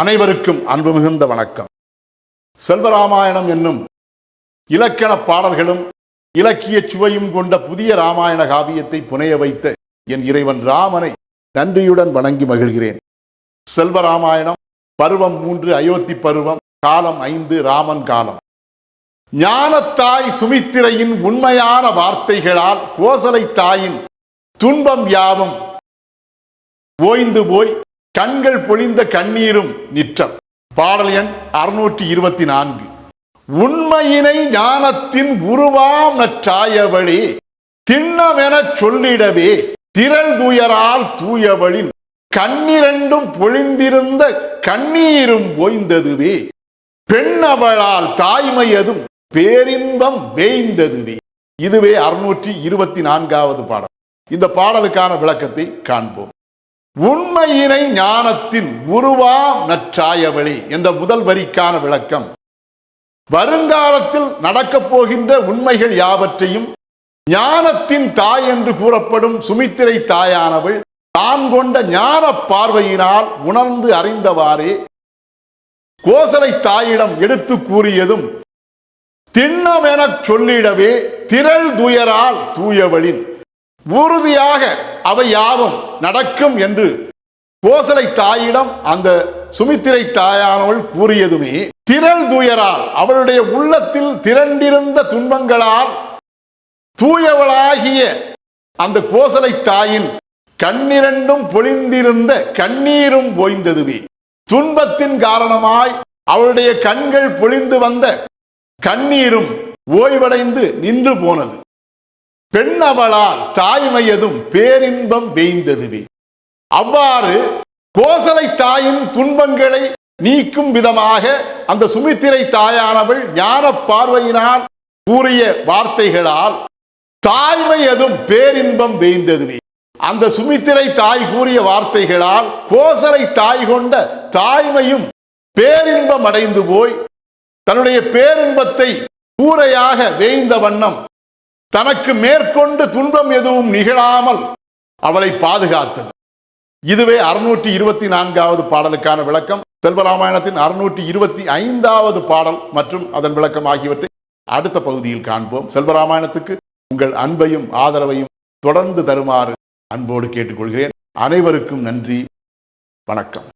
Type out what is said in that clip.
அனைவருக்கும் அன்பு மிகுந்த வணக்கம். செல்வராமாயணம் என்னும் இலக்கண பாடல்களும் இலக்கிய சுவையும் கொண்ட புதிய ராமாயண காவியத்தை புனைய வைத்த என் இறைவன் ராமனை நன்றியுடன் வணங்கி மகிழ்கிறேன். செல்வராமாயணம் பருவம் மூன்று அயோத்தி பருவம் காலம் ஐந்து ராமன் காலம். ஞானத்தாய் சுமித்திரையின் உண்மையான வார்த்தைகளால் கோசலை தாயின் துன்பம் யாவும் ஓய்ந்து போய் கண்கள் பொழிந்த கண்ணீரும் நிற்றம். பாடல் எண் அறுநூற்றி இருபத்தி நான்கு உண்மையினை ஞானத்தின் உருவாம் நற்றாயவழி திண்ணமெனச் சொல்லிடவே திரள் துயரால் தூயவளின் கண்ணிரண்டும் பொழிந்திருந்த கண்ணீரும் ஓய்ந்ததுவே. பெண்ணவளால் தாய்மையதும் பேரின்பம் வேய்ந்ததுவே இதுவே அறுநூற்றி இருபத்தி நான்காவது பாடல். இந்த பாடலுக்கான விளக்கத்தை காண்போம். உண்மையினை ஞானத்தின் உருவா நற்றாயவழி என்ற முதல் வரிக்கான விளக்கம். வருங்காலத்தில் நடக்கப் போகின்ற உண்மைகள் யாவற்றையும் ஞானத்தின் தாய் என்று கூறப்படும் சுமித்திரை தாயானவள் தான் கொண்ட ஞான பார்வையினால் உணர்ந்து அறிந்தவாறே கோசலை தாயிடம் எடுத்து கூறியதும் திண்ணமெனச் சொல்லிடவே திரள் துயரால் தூயவளின். உறுதியாக அவை யாவும் நடக்கும் என்று கோசலை தாயிடம் அந்த சுமித்திரை தாயானவள் கூறியதுமே திரள் துயரால் அவளுடைய உள்ளத்தில் திரண்டிருந்த துன்பங்களால் தூயவளாகிய அந்த கோசலை தாயின் கண்ணிரண்டும் பொழிந்திருந்த கண்ணீரும் ஓய்ந்ததுமே. துன்பத்தின் காரணமாய் அவளுடைய கண்கள் பொழிந்து வந்த கண்ணீரும் ஓய்வடைந்து நின்று போனது. பெண் அவளால் தாய்மையதும் பேரின்பம் வேய்ந்ததுவே அவ்வாறு கோசலை தாயின் துன்பங்களை நீக்கும் விதமாக அந்த சுமித்திரை தாயானவள் ஞான பார்வையினால் கூறிய வார்த்தைகளால் தாய்மை எதும் பேரின்பம் வேய்ந்ததுவே அந்த சுமித்திரை தாய் கூறிய வார்த்தைகளால் கோசலை தாய் கொண்ட தாய்மையும் பேரின்பம் அடைந்து போய் தன்னுடைய பேரின்பத்தை கூரையாக வேய்ந்த வண்ணம் தனக்கு மேற்கொண்டு துன்பம் எதுவும் நிகழாமல் அவளை பாதுகாத்தது. இதுவே அறுநூற்றி இருபத்தி நான்காவது பாடலுக்கான விளக்கம். செல்வராமாயணத்தின் அறுநூற்றி இருபத்தி ஐந்தாவது பாடல் மற்றும் அதன் விளக்கம் ஆகியவற்றை அடுத்த பகுதியில் காண்போம். செல்வராமாயணத்துக்கு உங்கள் அன்பையும் ஆதரவையும் தொடர்ந்து தருமாறு அன்போடு கேட்டுக்கொள்கிறேன். அனைவருக்கும் நன்றி. வணக்கம்.